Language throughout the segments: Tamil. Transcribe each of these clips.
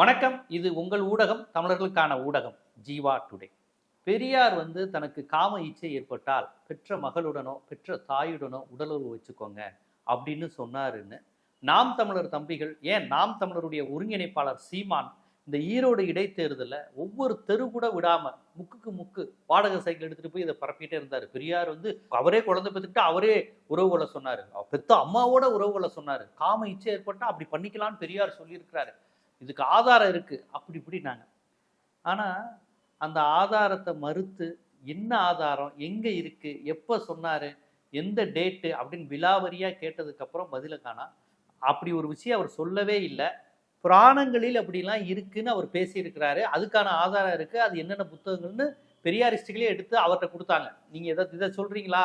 வணக்கம். இது உங்கள் ஊடகம் தமிழர்களுக்கான ஊடகம் ஜீவா டுடே. பெரியார் வந்து தனக்கு காம இச்சை ஏற்பட்டால் பெற்ற மகளுடனோ பெற்ற தாயுடனோ உடலுறவு வச்சுக்கோங்க அப்படின்னு சொன்னாருன்னு. நாம் தமிழர் தம்பிகள் ஏன் நாம் தமிழருடைய ஒருங்கிணைப்பாளர் சீமான் இந்த ஈரோடு இடைத்தேர்தலில் ஒவ்வொரு தெரு கூட விடாம முக்குக்கு முக்கு வாடகை சைக்கிள் எடுத்துட்டு போய் இதை பரப்பிட்டே இருந்தார். பெரியார் வந்து அவரே குழந்தை பெற்றுக்கிட்டு அவரே உறவு கொள்ள சொன்னாரு. பெத்த அம்மாவோட உறவு கொள்ள சொன்னாரு. காம இச்சை ஏற்பட்டால் அப்படி பண்ணிக்கலாம்னு பெரியார் சொல்லியிருக்கிறாரு. இதுக்கு ஆதாரம் இருக்குது அப்படி இப்படின்னாங்க. ஆனால் அந்த ஆதாரத்தை மறுத்து என்ன ஆதாரம் எங்கே இருக்குது எப்போ சொன்னார் எந்த டேட்டு அப்படின்னு விலாவரியாக கேட்டதுக்கப்புறம் பதிலை காணா அப்படி ஒரு விஷயம் அவர் சொல்லவே இல்லை. புராணங்களில் அப்படிலாம் இருக்குன்னு அவர் பேசியிருக்கிறாரு. அதுக்கான ஆதாரம் இருக்குது அது என்னென்ன புத்தகங்கள்னு பெரியாரிஸ்டுகளே எடுத்து அவர்கிட்ட கொடுத்தாங்க. நீங்கள் எதை இதை சொல்கிறீங்களா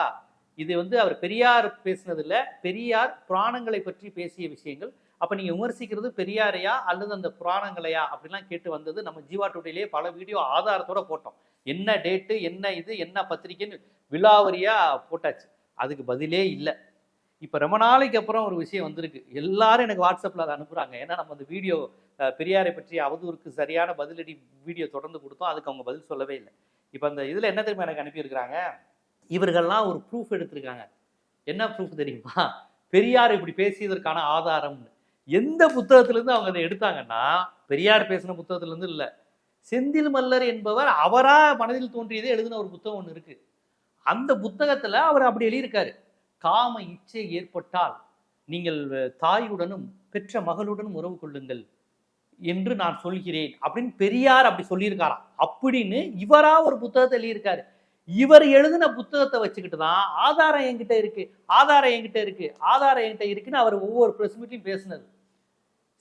இது வந்து அவர் பெரியார் பேசினது பெரியார் புராணங்களை பற்றி பேசிய விஷயங்கள். அப்போ நீங்கள் விமர்சிக்கிறது பெரியாரையா அல்லது அந்த புராணங்களையா அப்படிலாம் கேட்டு வந்தது நம்ம ஜீவா டுடேலேயே பல வீடியோ ஆதாரத்தோட போட்டோம். என்ன டேட்டு என்ன இது என்ன பத்திரிக்கைன்னு விழாவரியாக போட்டாச்சு. அதுக்கு பதிலே இல்லை. இப்போ ரொம்ப நாளைக்கு அப்புறம் ஒரு விஷயம் வந்திருக்கு. எல்லாரும் எனக்கு வாட்ஸ்அப்பில் அதை அனுப்புகிறாங்க ஏன்னா நம்ம அந்த வீடியோ பெரியாரை பற்றி அவதூறுக்கு சரியான பதிலடி வீடியோ தொடர்ந்து கொடுத்தோம். அதுக்கு அவங்க பதில் சொல்லவே இல்லை. இப்போ அந்த இதில் என்ன தெரியுமா எனக்கு அனுப்பியிருக்கிறாங்க? இவர்கள்லாம் ஒரு ப்ரூஃப் எடுத்திருக்காங்க. என்ன ப்ரூஃப் தெரியுமா? பெரியார் இப்படி பேசியதற்கான ஆதாரம்னு. எந்த புத்தகத்திலேருந்து அவங்க அதை எடுத்தாங்கன்னா பெரியார் பேசின புத்தகத்திலேருந்து இல்லை. செந்தில் மல்லர் என்பவர் அவரா மனதில் தோன்றியதே எழுதின ஒரு புத்தகம் ஒன்று இருக்கு. அந்த புத்தகத்தில் அவர் அப்படி எழுதியிருக்காரு. காம இச்சை ஏற்பட்டால் நீங்கள் தாயுடனும் பெற்ற மகளுடனும் உறவு கொள்ளுங்கள் என்று நான் சொல்கிறேன் அப்படின்னு பெரியார் அப்படி சொல்லியிருக்காராம். அப்படின்னு இவரா ஒரு புத்தகத்தை எழுதியிருக்காரு. இவர் எழுதின புத்தகத்தை வச்சுக்கிட்டு தான் ஆதாரம் என்கிட்ட இருக்கு ஆதாரம் என்கிட்ட இருக்கு ஆதாரம் என்கிட்ட இருக்குன்னு அவர் ஒவ்வொரு பிரஸ் மீட்லையும் பேசினது.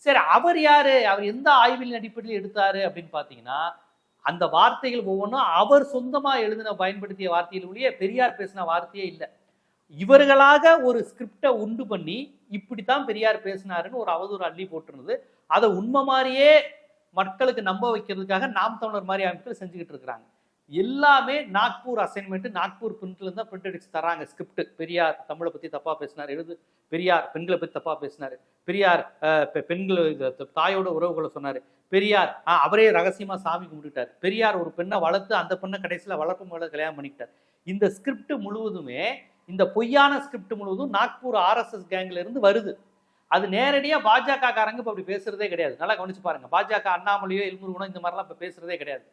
சரி அவர் யாரு? அவர் எந்த ஆய்வின் அடிப்படையில் எடுத்தாரு அப்படின்னு பார்த்தீங்கன்னா அந்த வார்த்தைகள் ஒவ்வொன்றும் அவர் சொந்தமா எழுதின பயன்படுத்திய வார்த்தைகள் ஒழிய பெரியார் பேசின வார்த்தையே இல்லை. இவர்களாக ஒரு ஸ்கிரிப்டை உண்டு பண்ணி இப்படித்தான் பெரியார் பேசினாருன்னு ஒரு அவதூறு அள்ளி போட்டிருந்தது. அதை உண்மை மாதிரியே மக்களுக்கு நம்ப வைக்கிறதுக்காக நாம் தமிழர் மாதிரி அமைப்புகள் செஞ்சுக்கிட்டு இருக்கிறாங்க. எல்லாமே நாக்பூர் அசைன்மெண்ட் நாக்பூர் பிரிண்ட்ல தான் பிரிண்ட் அடிச்சு தராங்க. ஸ்கிரிப்ட் பெரியார் தமிழை பத்தி தப்பா பேசினார். எழுது பெரியார் பெண்களை பத்தி தப்பா பேசினாரு. பெரியார் அஹ், பெண்கள் தாயோட உறவுகளை சொன்னார். பெரியார் அவரே ரகசியமா சாமி கும்பிட்டுட்டார். பெரியார் ஒரு பெண்ணை வளர்த்து அந்த பெண்ணை கடைசியில வளர்ப்பு மேல கல்யாணம் பண்ணிக்கிட்டார். இந்த ஸ்கிரிப்ட் முழுவதுமே இந்த பொய்யான ஸ்கிரிப்ட் முழுவதும் நாக்பூர் ஆர்எஸ்எஸ் கேங்ல இருந்து வருது. அது நேரடியாக பாஜக காரங்க இப்போ அப்படி பேசுறதே கிடையாது. நல்லா கவனிச்சு பாருங்க. பாஜக அண்ணாமலையோ எல்முருகனோ இந்த மாதிரிலாம் இப்போ பேசுறதே கிடையாது.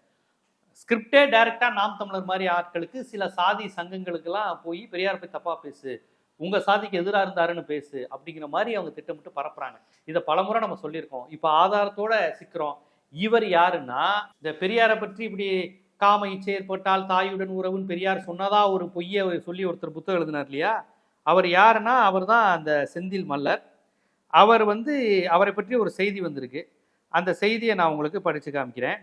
ஸ்கிரிப்டே டைரக்டா நாம் தமிழர் மாதிரி ஆட்களுக்கு சில சாதி சங்கங்களுக்கெல்லாம் போய் பெரியார் போய் தப்பாக பேசு உங்கள் சாதிக்கு எதிராக இருந்தாருன்னு பேசு அப்படிங்கிற மாதிரி அவங்க திட்டமிட்டு பரப்புறாங்க. இதை பலமுறை நம்ம சொல்லியிருக்கோம். இப்போ ஆதாரத்தோட சிக்கிறோம். இவர் யாருன்னா இந்த பெரியாரை பற்றி இப்படி காம இச்சை ஏற்பட்டால் தாயுடன் உறவுன்னு பெரியார் சொன்னதா ஒரு பொய்யை சொல்லி ஒருத்தர் புத்தகம் எழுதினார் இல்லையா? அவர் யாருன்னா அவர் தான் அந்த செந்தில் மல்லர். அவர் வந்து அவரை பற்றி ஒரு செய்தி வந்திருக்கு. அந்த செய்தியை நான் உங்களுக்கு படித்து காமிக்கிறேன்.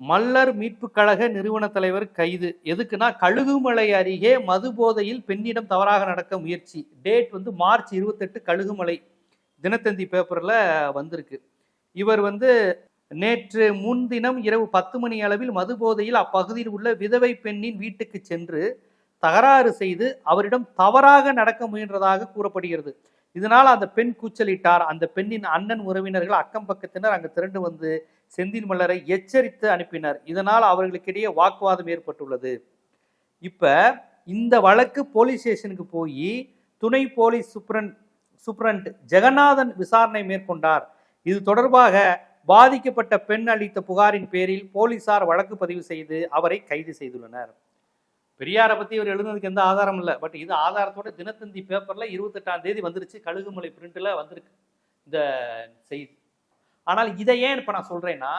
மல்லர் மீட்பு கழக நிறுவன தலைவர் கைது. எதுக்குன்னா கழுகுமலை அருகே மது போதையில் பெண்ணிடம் தவறாக நடக்க முயற்சி. டேட் வந்து மார்ச் இருபத்தெட்டு கழுகுமலை தினத்தந்தி பேப்பரில் வந்திருக்கு. இவர் வந்து நேற்று முன்தினம் இரவு பத்து மணி அளவில் மது போதையில் அப்பகுதியில் உள்ள விதவை பெண்ணின் வீட்டுக்கு சென்று தகராறு செய்து அவரிடம் தவறாக நடக்க முயன்றதாக கூறப்படுகிறது. இதனால் அந்த பெண் கூச்சலிட்டார். அந்த பெண்ணின் அண்ணன் உறவினர்கள் அக்கம் பக்கத்தினர் அங்கு திரண்டு வந்து செந்தில் மல்லரை எச்சரித்து அனுப்பினர். இதனால் அவர்களுக்கிடையே வாக்குவாதம் ஏற்பட்டுள்ளது. இப்ப இந்த வழக்கு போலீஸ் ஸ்டேஷனுக்கு போய் துணை போலீஸ் சூப்ரண்ட் சூப்ரண்ட் ஜெகநாதன் விசாரணை மேற்கொண்டார். இது தொடர்பாக பாதிக்கப்பட்ட பெண் அளித்த புகாரின் பேரில் போலீசார் வழக்கு பதிவு செய்து அவரை கைது செய்துள்ளனர். பெரியாரை பற்றி இவர் எழுதுனதுக்கு எந்த ஆதாரம் இல்லை. பட் இது ஆதாரத்தோட தினத்தந்தி பேப்பரில் இருபத்தெட்டாம் தேதி வந்துருச்சு. கழுகுமலை பிரிண்டில் வந்திருக்கு இந்த செய்தி. ஆனால் இதை ஏன் இப்போ நான் சொல்கிறேன்னா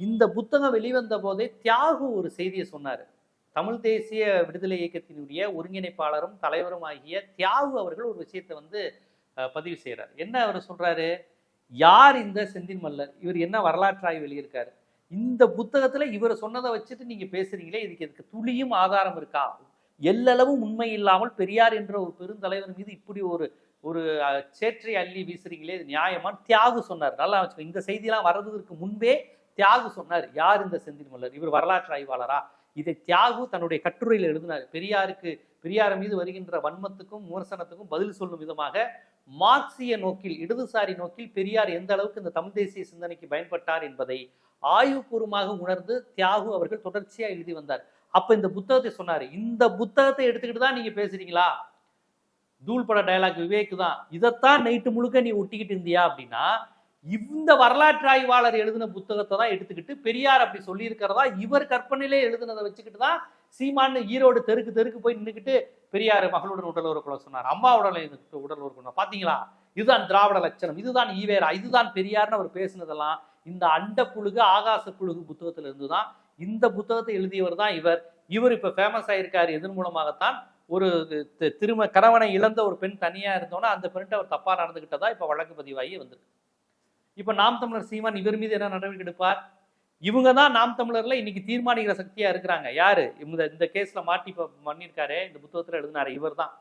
இந்த புத்தகம் வெளிவந்த போதே தியாகு ஒரு செய்தியை சொன்னார். தமிழ் தேசிய விடுதலை இயக்கத்தினுடைய ஒருங்கிணைப்பாளரும் தலைவரும் ஆகிய தியாகு அவர்கள் ஒரு விஷயத்தை வந்து பதிவு செய்கிறார் என்ன அவர் சொல்கிறாரு யார் இந்த செந்தில் மல்லர் இவர் என்ன வரலாற்றாய் வெளியிருக்காரு இந்த புத்தகத்துல இவர் சொன்னதை வச்சுட்டு நீங்க பேசுறீங்களே இதுக்கு இதுக்கு துளியும் ஆதாரம் இருக்கா? எல்லளவும் உண்மை இல்லாமல் பெரியார் என்ற ஒரு பெருந்தலைவர் மீது இப்படி ஒரு ஒரு சேற்றை அள்ளி வீசுறீங்களே இது நியாயமான்னு தியாகு சொன்னார். நல்லா வச்சுக்கோ இந்த செய்தியெல்லாம் வர்றதுக்கு முன்பே தியாகு சொன்னார். யார் இந்த செந்தில் மல்லர்? இவர் வரலாற்று ஆய்வாளரா? இதை தியாகு தன்னுடைய கட்டுரையில் எழுதினார். பெரியாருக்கு பெரியார் மீது வருகின்ற வன்மத்துக்கும் விமர்சனத்துக்கும் பதில் சொல்லும் விதமாக மார்க்சிய நோக்கில் இடதுசாரி நோக்கில் பெரியார் எந்த அளவுக்கு இந்த தமிழ் தேசிய சிந்தனைக்கு பயன்பட்டார் என்பதை ஆய்வுபூர்வமாக உணர்ந்து தியாகு அவர்கள் தொடர்ச்சியா எழுதி வந்தார். அப்ப இந்த புத்தகத்தை சொன்னார். இந்த புத்தகத்தை எடுத்துக்கிட்டு தான் நீங்க பேசுறீங்களா? தூள் பட டயலாக் விவேக் தான். இதைத்தான் நைட்டு முழுக்க நீ ஒட்டிக்கிட்டு இருந்தியா அப்படின்னா இந்த வரலாற்று ஆய்வாளர் எழுதின புத்தகத்தை தான் எடுத்துக்கிட்டு பெரியார் அப்படி சொல்லியிருக்கிறதா இவர் கற்பனையிலே எழுதுனதை வச்சுக்கிட்டு தான் சீமான்னு ஈரோடு தெருக்கு தெருக்கு போய் நின்றுக்கிட்டு பெரியார் மகளுடன் உடல் உறவு சொன்னார். அம்மாவுடன் உடல் உறவு பார்த்தீங்களா இதுதான் திராவிட லட்சணம். இதுதான் ஈவேரா. இதுதான் பெரியார்னு அவர் பேசினதெல்லாம் இந்த அண்ட புழுகு ஆகாச புழுகு புத்தகத்துல இருந்து தான் இந்த புத்தகத்தை எழுதியவர் தான் இவர். இவர் இப்ப ஃபேமஸ் ஆயிருக்காரு இதன் மூலமாகத்தான்? ஒரு திரும கணவனை இழந்த ஒரு பெண் தனியா இருந்தோன்னா அந்த பெண்ணிட்ட அவர் தப்பா நடந்துகிட்டதா இப்ப வழக்கு பதிவாகி வந்திருக்கு. இப்ப நாம் தமிழர் சீமான் இவர் மீது என்ன நடவடிக்கை எடுப்பார்? இவங்க தான் நாம் தமிழர்ல இன்னைக்கு தீர்மானிக்கிற சக்தியா இருக்கிறாங்க. யாரு? இந்த இந்த கேஸ்ல மாட்டி இப்போ பண்ணியிருக்காரே இந்த புத்தகத்துல எழுதினாரு இவர் தான்.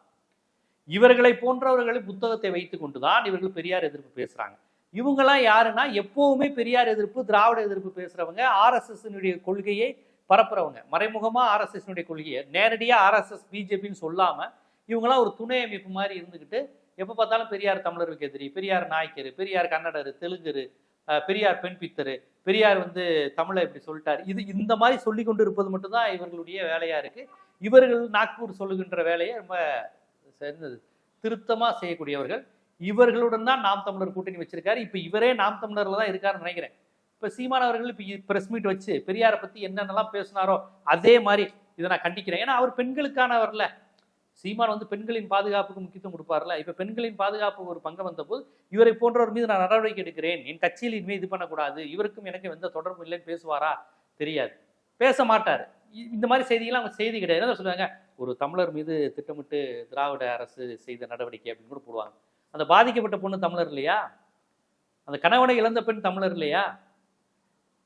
இவர்களை போன்றவர்களை புத்தகத்தை வைத்துக் கொண்டுதான் இவர்கள் பெரியார் எதிர்ப்பு பேசுறாங்க. இவங்கெல்லாம் யாருன்னா எப்போவுமே பெரியார் எதிர்ப்பு திராவிட எதிர்ப்பு பேசுகிறவங்க ஆர்எஸ்எஸ்னுடைய கொள்கையை பரப்புறவங்க. மறைமுகமாக ஆர்எஸ்எஸ்னுடைய கொள்கையை. நேரடியாக ஆர்எஸ்எஸ் பிஜேபின்னு சொல்லாமல் இவங்கெல்லாம் ஒரு துணை அமைப்பு மாதிரி இருந்துக்கிட்டு எப்போ பார்த்தாலும் பெரியார் தமிழருக்கு எதிரி பெரியார் நாய்க்கரு பெரியார் கன்னடரு தெலுங்கரு பெரியார் பெண் பித்தரு பெரியார் வந்து தமிழை இப்படி சொல்லிட்டார். இது இந்த மாதிரி சொல்லி கொண்டு இருப்பது மட்டும்தான் இவர்களுடைய வேலையாக இருக்குது இவர்கள் நாக்பூர் சொல்லுகின்ற வேலையை ரொம்ப சேர்ந்தது திருத்தமாக செய்யக்கூடியவர்கள். இவர்களுடன் தான் நாம் தமிழர் கூட்டணி வச்சிருக்காரு. இப்போ இவரே நாம் தமிழர்ல தான் இருக்காருன்னு நினைக்கிறேன். இப்ப சீமான் அவர்கள் இப்போ பிரஸ் மீட் வச்சு பெரியாரை பத்தி என்னென்னலாம் பேசினாரோ அதே மாதிரி இதை நான் கண்டிக்கிறேன். ஏன்னா அவர் பெண்களுக்கானவர்ல. சீமான் வந்து பெண்களின் பாதுகாப்புக்கு முக்கியத்துவம் கொடுப்பார்ல. இப்ப பெண்களின் பாதுகாப்பு ஒரு பங்கு வந்தபோது இவரை போன்றவர் மீது நான் நடவடிக்கை எடுக்கிறேன். என் கட்சியில் இனிமே இது பண்ணக்கூடாது. இவருக்கும் எனக்கு எந்த தொடர்பும் இல்லைன்னு பேசுவாரா? தெரியாது. பேச மாட்டார். இ- இந்த மாதிரி செய்திகள்லாம் அவங்க செய்தி கிடையாது. சொல்லுவாங்க ஒரு தமிழர் மீது திட்டமிட்டு திராவிட அரசு செய்த நடவடிக்கை அப்படின்னு கூட போடுவாங்க. அந்த பாதிக்கப்பட்ட பொண்ணு தமிழர் இல்லையா? அந்த கணவனை இழந்த பெண் தமிழர் இல்லையா?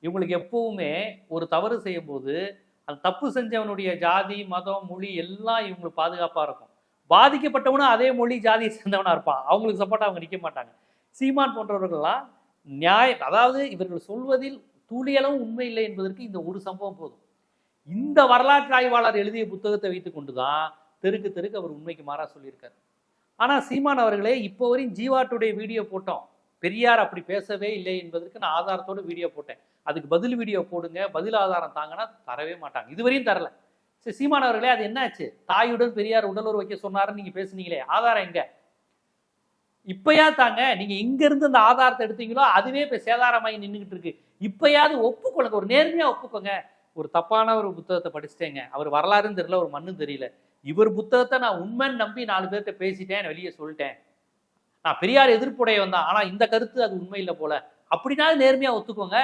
இவங்களுக்கு எப்பவுமே ஒரு தவறு செய்யும் போது அந்த தப்பு செஞ்சவனுடைய ஜாதி மதம் மொழி எல்லாம் இவங்களுக்கு பாதுகாப்பாக இருக்கும். பாதிக்கப்பட்டவனும் அதே மொழி ஜாதியை சேர்ந்தவனாக இருப்பான். அவங்களுக்கு சப்போர்ட் அவங்க நிற்க மாட்டாங்க. சீமான் போன்றவர்கள்லாம் நியாய அதாவது இவர்கள் சொல்வதில் துளியளவும் உண்மை இல்லை என்பதற்கு இந்த ஒரு சம்பவம் போதும். இந்த வரலாற்று ஆய்வாளர் எழுதிய புத்தகத்தை வைத்துக்கொண்டு தான் தெருக்கு தெருக்கு அவர் உண்மைக்கு மாறா சொல்லியிருக்காரு. ஆனா சீமான் அவர்களே இப்போ வரையும் ஜீவாட்டுடைய வீடியோ போட்டோம். பெரியார் அப்படி பேசவே இல்லை என்பதற்கு நான் ஆதாரத்தோட வீடியோ போட்டேன். அதுக்கு பதில் வீடியோ போடுங்க பதில் ஆதாரம் தாங்கன்னா தரவே மாட்டாங்க. இதுவரையும் தரல. சரி சீமான் அவர்களே அது என்னாச்சு? தாயுடன் பெரியார் உடலுறவு வைக்க சொன்னாருன்னு நீங்க பேசுனீங்களே ஆதாரம் எங்க? இப்பயா தாங்க நீங்க இங்க இருந்து அந்த ஆதாரத்தை எடுத்தீங்களோ அதுவே இப்ப சேதாரமாகி நின்றுகிட்டு இருக்கு. இப்பயாவது ஒப்புக்கொள்ளுங்க ஒரு நேர்மையா ஒப்புக்கோங்க. ஒரு தப்பான ஒரு புத்தகத்தை படிச்சிட்டேங்க. அவர் வரலாறுன்னு தெரியல ஒரு மண்ணும் தெரியல. இவர் புத்தகத்தை நான் உண்மைன்னு நம்பி நாலு பேர்கிட்ட பேசிட்டேன் வெளியே சொல்லிட்டேன். நான் பெரியார் எதிர்ப்புடையவன் தான். ஆனா இந்த கருத்து அது உண்மை இல்லை போல. அப்படின்னாலும் நேர்மையா ஒத்துக்கோங்க.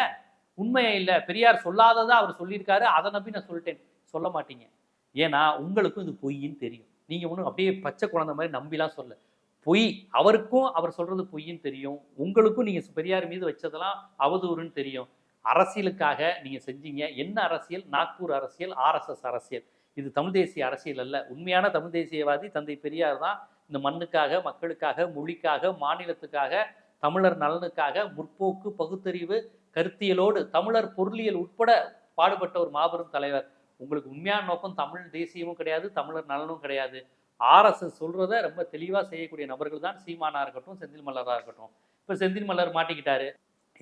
உண்மையே இல்லை. பெரியார் சொல்லாததை அவர் சொல்லியிருக்காரு. அதை நம்பி நான் சொல்லிட்டேன். சொல்ல மாட்டீங்க. ஏன்னா உங்களுக்கும் இது பொய்ன்னு தெரியும். நீங்க ஒன்றும் அப்படியே பச்சை குழந்தை மாதிரி நம்பிலாம் சொல்ல பொய் அவருக்கும் அவர் சொல்றது பொய்ன்னு தெரியும். உங்களுக்கும் நீங்கள் பெரியார் மீது வச்சதெல்லாம் அவதூறுன்னு தெரியும். அரசியலுக்காக நீங்க செஞ்சீங்க. என்ன அரசியல்? நாக்பூர் அரசியல் ஆர்எஸ்எஸ் அரசியல். இது தமிழ் தேசிய அரசியல் அல்ல. உண்மையான தமிழ் தேசியவாதி தந்தை பெரியார் தான் இந்த மண்ணுக்காக மக்களுக்காக மொழிக்காக மாநிலத்துக்காக தமிழர் நலனுக்காக முற்போக்கு பகுத்தறிவு கருத்தியலோடு தமிழர் பொருளியல் உட்பட பாடுபட்ட ஒரு மாபெரும் தலைவர். உங்களுக்கு உண்மையான நோக்கம் தமிழ் தேசியமும் கிடையாது தமிழர் நலனும் கிடையாது. ஆர்எஸ்எஸ் சொல்கிறத ரொம்ப தெளிவா செய்யக்கூடிய நபர்கள் தான் சீமானா இருக்கட்டும் செந்தில் மலராக இருக்கட்டும். இப்போ செந்தில் மலர் மாட்டிக்கிட்டாரு.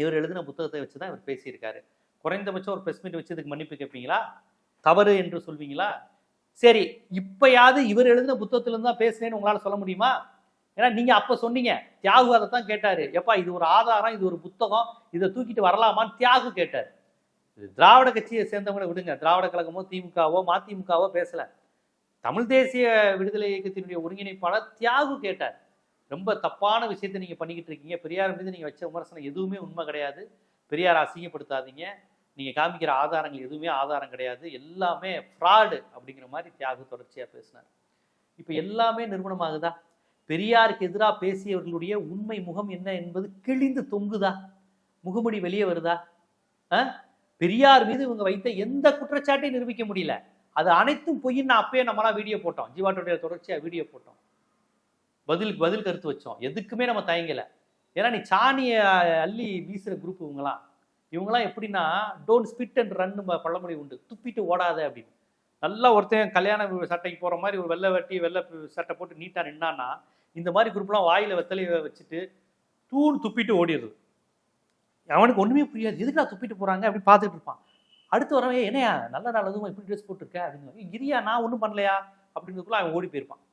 இவர் எழுதின புத்தகத்தை வச்சு தான் இவர் பேசியிருக்காரு. குறைந்தபட்சம் ஒரு பிரஸ் மீட் வச்சு இதுக்கு மன்னிப்பு கேட்பீங்களா? தவறு என்று சொல்வீங்களா? சரி இப்பயாவது இவர் எழுதின புத்தகத்திலிருந்து தான் பேசுனேன்னு உங்களால் சொல்ல முடியுமா? ஏன்னா நீங்கள் அப்போ சொன்னீங்க தியாகு அதை தான் கேட்டார். எப்பா இது ஒரு ஆதாரம் இது ஒரு புத்தகம் இதை தூக்கிட்டு வரலாமான்னு தியாகு கேட்டார். இது திராவிட கட்சியை சேர்ந்தவங்களை விடுங்க. திராவிட கழகமோ திமுகவோ மதிமுகவோ பேசலை. தமிழ் தேசிய விடுதலை இயக்கத்தினுடைய ஒருங்கிணைப்பாளர் தியாகு கேட்டார். ரொம்ப தப்பான விஷயத்தை நீங்கள் பண்ணிக்கிட்டு இருக்கீங்க. பெரியார் மீது நீங்கள் வச்ச விமர்சனம் எதுவுமே உண்மை கிடையாது. பெரியார் அசிங்கப்படுத்தாதீங்க. நீங்கள் காமிக்கிற ஆதாரங்கள் எதுவுமே ஆதாரம் கிடையாது. எல்லாமே ஃப்ராடு அப்படிங்கிற மாதிரி தியாகு தொடர்ச்சியாக பேசினார். இப்போ எல்லாமே நிறுவனமாகுதா? பெரியாருக்கு எதிராக பேசியவர்களுடைய உண்மை முகம் என்ன என்பது கிழிந்து தொங்குதா? முகமுடி வெளியே வருதா? பெரியார் மீது இவங்க வைத்த எந்த குற்றச்சாட்டையும் நிரூபிக்க முடியல. அது அனைத்தும் பொய்ன்னு அப்பயே நம்மளாம் வீடியோ போட்டோம். ஜீவாட்டோடைய தொடர்ச்சியாக வீடியோ போட்டோம். பதில் பதில் கருத்து வச்சோம். எதுக்குமே நம்ம தயங்கலை. ஏன்னா நீ சாணியை அள்ளி வீசுகிற குரூப் இவங்களாம் இவங்கெல்லாம் எப்படின்னா டோன்ட் ஸ்பிட் அண்ட் ரன் பழமொழி உண்டு. துப்பிட்டு ஓடாத அப்படின்னு. நல்லா ஒருத்தன் கல்யாண சட்டைக்கு போகிற மாதிரி ஒரு வெள்ளை வெட்டி வெள்ளை சட்டை போட்டு நீட்டாக நின்னான்னா இந்த மாதிரி குரூப்லாம் வாயில் வெத்தலையை வச்சுட்டு தூள் துப்பிட்டு ஓடிடுது. அவனுக்கு ஒன்றுமே புரியாது. எதுக்கு நான் துப்பிட்டு போகிறாங்க அப்படின்னு பார்த்துட்டு இருப்பான். அடுத்து வரவன் என்னையா நல்ல நாள் அதுவும் இப்படி ட்ரெஸ் போட்டிருக்க? அப்படின்னு "ஏய், கிரியா நான் ஒன்றும் பண்ணலையா? அப்படின்றதுக்குள்ள அவன் ஓடி போயிருப்பான்.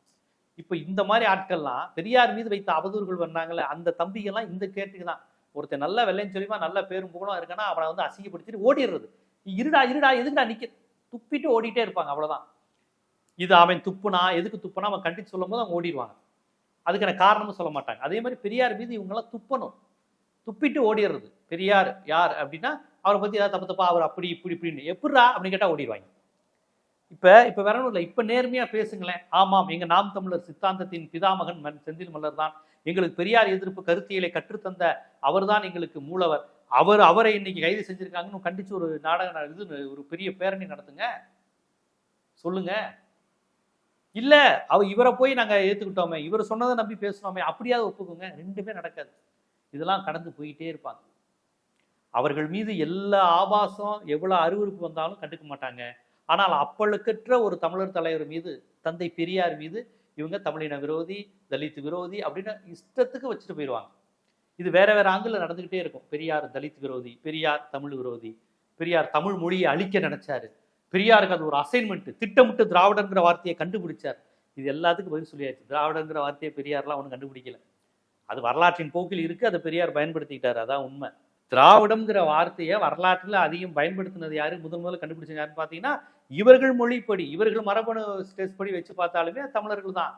இப்போ இந்த மாதிரி ஆட்கள்லாம் பெரியார் மீது வைத்த அவதூறுகள் வந்தாங்கல்ல அந்த தம்பிகள்லாம் இந்த கேட்டுக்கு தான் ஒருத்தர் நல்ல வெள்ளைன்னு சொல்லிமா நல்ல பேரும் புகழும் இருக்கானா அவனை வந்து அசிங்கப்படுத்திட்டு ஓடிடுறது. இருடா இருடா எதுக்குடா நிக்க? துப்பிட்டு ஓடிட்டே இருப்பாங்க அவ்வளவுதான். இது அவன் துப்புனா எதுக்கு துப்புனா அவன் கண்டித்து சொல்லும் போது அவங்க ஓடிடுவாங்க. அதுக்கான காரணமும் சொல்ல மாட்டாங்க. அதே மாதிரி பெரியார் மீது இவங்கெல்லாம் துப்பணும். துப்பிட்டு ஓடிடுறது. பெரியார் யார் அப்படின்னா அவரை பற்றி ஏதாவது தப்பு தப்பா அவர் அப்படி இப்படி இப்படின்னு. எப்படா அப்படின்னு கேட்டால் ஓடிடுவாங்க. இப்போ இப்போ வேற ஒன்றும் இல்லை. இப்போ நேர்மையாக பேசுங்களேன். ஆமாம் எங்கள் நாம் தமிழர் சித்தாந்தத்தின் பிதாமகன் மன் செந்தில் மல்லர் தான் எங்களுக்கு பெரியார் எதிர்ப்பு கருத்தியலை கற்றுத்தந்த அவர்தான் எங்களுக்கு மூலவர். அவர் அவரை இன்னைக்கு கைது செஞ்சிருக்காங்கன்னு கண்டிச்சு ஒரு நாடக இது ஒரு பெரிய பேரணி நடத்துங்க. சொல்லுங்க. இல்ல அவ இவரை போய் நாங்க ஏத்துக்கிட்டோமே இவர் சொன்னதை நம்பி பேசுனோமே அப்படியாவது ஒப்புக்குங்க. ரெண்டுமே நடக்காது. இதெல்லாம் கடந்து போயிட்டே இருப்பாங்க. அவர்கள் மீது எல்லா ஆபாசம் எவ்வளவு அருவருப்பு வந்தாலும் கண்டுக்க மாட்டாங்க. ஆனால் அப்பழுக்கற்ற ஒரு தமிழர் தலைவர் மீது தந்தை பெரியார் மீது இவங்க தமிழின விரோதி தலித் விரோதி அப்படின்னு இஷ்டத்துக்கு வச்சுட்டு போயிடுவாங்க இது வேற வேற ஆங்கிள் நடந்துகிட்டே இருக்கும். பெரியார் தலித் விரோதி பெரியார் தமிழ் விரோதி பெரியார் தமிழ் மொழியை அழிக்க நினைச்சாரு. பெரியாருக்கு அது ஒரு அசைன்மெண்ட் திட்டமிட்டு திராவிடங்கிற வார்த்தையை கண்டுபிடிச்சார். இது எல்லாத்துக்கும் பதில் சொல்லியாச்சு. திராவிடங்கிற வார்த்தையை பெரியார்லாம் ஒன்றும் கண்டுபிடிக்கல. அது வரலாற்றின் போக்கில் இருக்கு. அதை பெரியார் பயன்படுத்திக்கிட்டாரு. அதான் உண்மை. திராவிடம்ங்கிற வார்த்தையை வரலாற்றில் அதிகம் பயன்படுத்தினது யாரு? முதன் முதல்ல கண்டுபிடிச்சது யாருன்னு பார்த்தீங்கன்னா இவர்கள் மொழிப்படி இவர்கள் மரபணு ஸ்டேஸ் படி வச்சு பார்த்தாலுமே தமிழர்கள் தான்.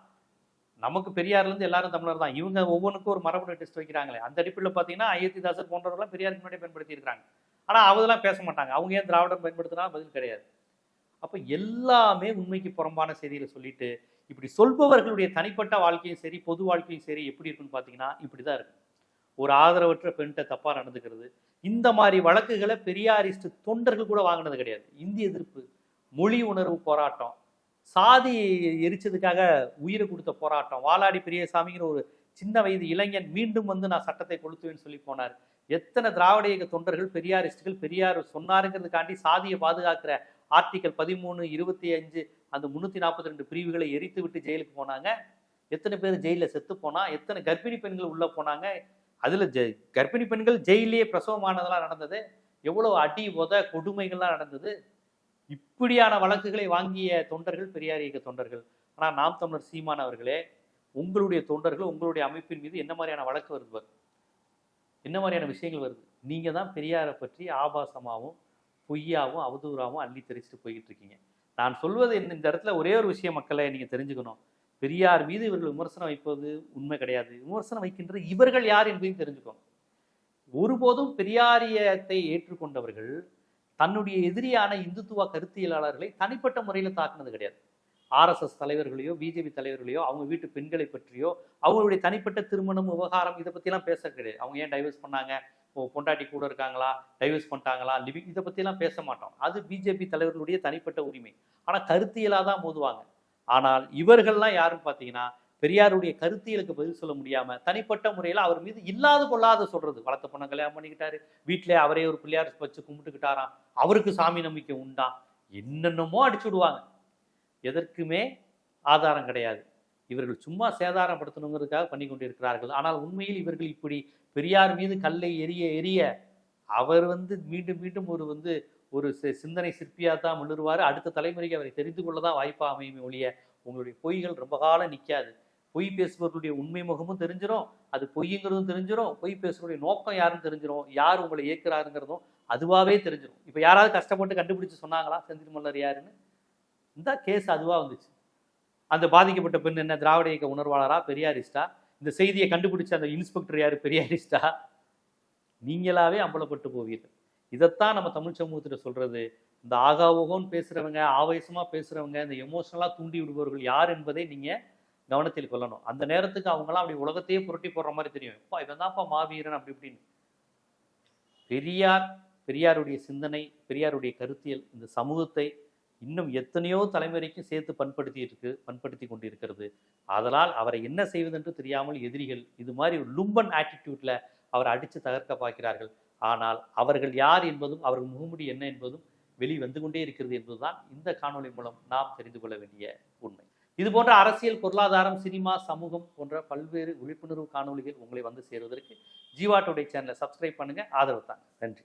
நமக்கு பெரியார்லேருந்து எல்லாரும் தமிழர் தான். இவங்க ஒவ்வொன்றுக்கும் ஒரு மரபணு டெஸ்ட் வைக்கிறாங்களே. அந்த அடிப்படையில் பார்த்தீங்கன்னா அயோத்திதாசர் போன்றவர்கள்லாம் பெரியாருக்கு முன்னாடி பயன்படுத்தி ஆனால் அவங்கெல்லாம் பேச மாட்டாங்க. அவங்க ஏன் திராவிடம் பயன்படுத்தினா பதில் கிடையாது. அப்போ எல்லாமே உண்மைக்கு புறம்பான செய்திகளை சொல்லிட்டு இப்படி சொல்பவர்களுடைய தனிப்பட்ட வாழ்க்கையும் சரி பொது வாழ்க்கையும் சரி எப்படி இருக்குன்னு பார்த்தீங்கன்னா இப்படி தான் இருக்கு. ஒரு ஆதரவற்ற பெண்கிட்ட தப்பாக நடந்துக்கிறது. இந்த மாதிரி வழக்குகளை பெரியாரிஸ்ட் தொண்டர்கள் கூட வாங்கினது கிடையாது. இந்திய எதிர்ப்பு. மொழி உணர்வு போராட்டம். சாதி எரிச்சதுக்காக உயிரை கொடுத்த போராட்டம். வாலாடி பெரியசாமிங்கிற ஒரு சின்ன வயது இளைஞன் மீண்டும் வந்து நான் சட்டத்தை கொளுத்துவேன்னு சொல்லி போனார். எத்தனை திராவிட இயக்க தொண்டர்கள் பெரியாரிஸ்டுகள் பெரியார் சொன்னாருங்கிறதுக்காண்டி சாதியை பாதுகாக்கிற ஆர்டிக்கல் பதிமூணு இருபத்தி அஞ்சு அந்த முன்னூத்தி நாற்பத்தி ரெண்டு பிரிவுகளை எரித்து விட்டு ஜெயிலுக்கு போனாங்க. எத்தனை பேர் ஜெயிலில் செத்து போனா எத்தனை கர்ப்பிணி பெண்கள் உள்ள போனாங்க. அதுல ஜெ கர்ப்பிணி பெண்கள் ஜெயிலே பிரசவமானதெல்லாம் நடந்தது. எவ்வளவு அடி உத கொடுமைகள்லாம் நடந்தது. இப்படியான வழக்குகளை வாங்கிய தொண்டர்கள் பெரியார் இயக்க தொண்டர்கள். ஆனால் நாம் தமிழர் சீமான் அவர்களே உங்களுடைய தொண்டர்கள் உங்களுடைய அமைப்பின் மீது என்ன மாதிரியான வழக்கு வருது என்ன மாதிரியான விஷயங்கள் வருது? நீங்க தான் பெரியாரை பற்றி ஆபாசமாகவும் பொய்யாகவும் அவதூறாகவும் அள்ளி தெரிச்சுட்டு போய்கிட்டு இருக்கீங்க. நான் சொல்வது இந்த இடத்துல ஒரே ஒரு விஷயம் மக்களை நீங்க தெரிஞ்சுக்கணும். பெரியார் மீது இவர்கள் விமர்சனம் வைப்பது உண்மை கிடையாது. விமர்சனம் வைக்கின்ற இவர்கள் யார் என்பதையும் தெரிஞ்சுக்கோங்க ஒருபோதும் பெரியாரியத்தை ஏற்றுக்கொண்டவர்கள் தன்னுடைய எதிரியான இந்துத்துவ கருத்தியலாளர்களை தனிப்பட்ட முறையில் தாக்குனது கிடையாது. ஆர்எஸ்எஸ் தலைவர்களையோ பிஜேபி தலைவர்களையோ அவங்க வீட்டு பெண்களை பற்றியோ அவங்களுடைய தனிப்பட்ட திருமணம் விவகாரம் இதை பற்றிலாம் பேச கிடையாது. அவங்க ஏன் டைவர்ஸ் பண்ணாங்க? பொண்டாட்டி கூட இருக்காங்களா? டைவர்ஸ் பண்ணிட்டாங்களா? லிவிங் இதை பற்றிலாம் பேச மாட்டோம். அது பிஜேபி தலைவர்களுடைய தனிப்பட்ட உரிமை. ஆனால் கருத்தியலாக தான் மோதுவாங்க. ஆனால் இவர்கள்லாம் யாருன்னு பார்த்தீங்கன்னா பெரியாருடைய கருத்தியலுக்கு பதில் சொல்ல முடியாம தனிப்பட்ட முறையில் அவர் மீது இல்லாது கொள்ளாத சொல்றது. வளர்த்த பொண்ணை கல்யாணம் பண்ணிக்கிட்டாரு. வீட்டிலே அவரே ஒரு பிள்ளையார் வச்சு கும்பிட்டுக்கிட்டாராம். அவருக்கு சாமி நம்பிக்கை உண்டா? என்னென்னமோ அடிச்சு விடுவாங்க. எதற்குமே ஆதாரம் கிடையாது. இவர்கள் சும்மா சேதாரப்படுத்தணுங்கிறதுக்காக பண்ணி கொண்டிருக்கிறார்கள். ஆனால் உண்மையில் இவர்கள் இப்படி பெரியார் மீது கல்லை எரிய எரிய அவர் வந்து மீண்டும் மீண்டும் ஒரு வந்து ஒரு சி- சிந்தனை சிற்பியாக தான் மிளருவார் அடுத்த தலைமுறைக்கு அவரை தெரிந்து கொள்ள தான் வாய்ப்பாக அமையுமே ஒழிய உங்களுடைய பொய்கள் ரொம்ப காலம் நிற்காது பொய் பேசுபவர்களுடைய உண்மை முகமும் தெரிஞ்சிரும் அது பொய்ங்கிறதும் தெரிஞ்சிடும் பொய் பேசுறவருடைய நோக்கம் யாருன்னு தெரிஞ்சிரும் யார் உங்களை இயக்குறாருங்கிறதும் அதுவாகவே தெரிஞ்சிடும் இப்போ யாராவது கஷ்டப்பட்டு கண்டுபிடிச்சு சொன்னாங்களா செந்தில் மல்லர் யாருன்னு? இந்த கேஸ் அதுவாக வந்துச்சு. அந்த பாதிக்கப்பட்ட பெண் என்ன திராவிட இயக்க உணர்வாளரா பெரியாரிஸ்டா? இந்த செய்தியை கண்டுபிடிச்ச அந்த இன்ஸ்பெக்டர் யார் பெரியாரிஸ்டா? நீங்களாவே அம்பலப்பட்டு போவீர்கள். இதைத்தான் நம்ம தமிழ் சமூகத்தில் சொல்றது. இந்த ஆகா ஓகோன்னு பேசுறவங்க ஆவேசமா பேசுறவங்க இந்த எமோஷனலாக தூண்டி விடுபவர்கள் யார் என்பதை நீங்கள் கவனத்தில் கொள்ளணும். அந்த நேரத்துக்கு அவங்களாம் அப்படி உலகத்தையே புரட்டி போடுற மாதிரி தெரியும். எப்பா இவன் தான்ப்பா மாவீரன் அப்படி இப்படின்னு. பெரியார் பெரியாருடைய சிந்தனை பெரியாருடைய கருத்தியல் இந்த சமூகத்தை இன்னும் எத்தனையோ தலைமுறைக்கும் சேர்த்து பண்படுத்தி இருக்கு பண்படுத்தி கொண்டிருக்கிறது. அதனால் அவரை என்ன செய்வதென்று தெரியாமல் எதிரிகள் இது மாதிரி ஒரு லும்பன் ஆட்டிடியூட்ல அவரை அடித்து தகர்க்க பார்க்கிறார்கள். ஆனால் அவர்கள் யார் என்பதும் அவர்கள் முகமுடி என்ன என்பதும் வெளி வந்து கொண்டே இருக்கிறது என்பதுதான் இந்த காணொளி மூலம் நாம் தெரிந்து கொள்ள வேண்டிய இது போன்ற அரசியல் பொருளாதாரம் சினிமா சமூகம் போன்ற பல்வேறு விழிப்புணர்வு காணொளிகள் உங்களை வந்து சேருவதற்கு ஜீவா டுடே சேனலை சப்ஸ்கிரைப் பண்ணுங்க. ஆதரவு தாங்க. நன்றி.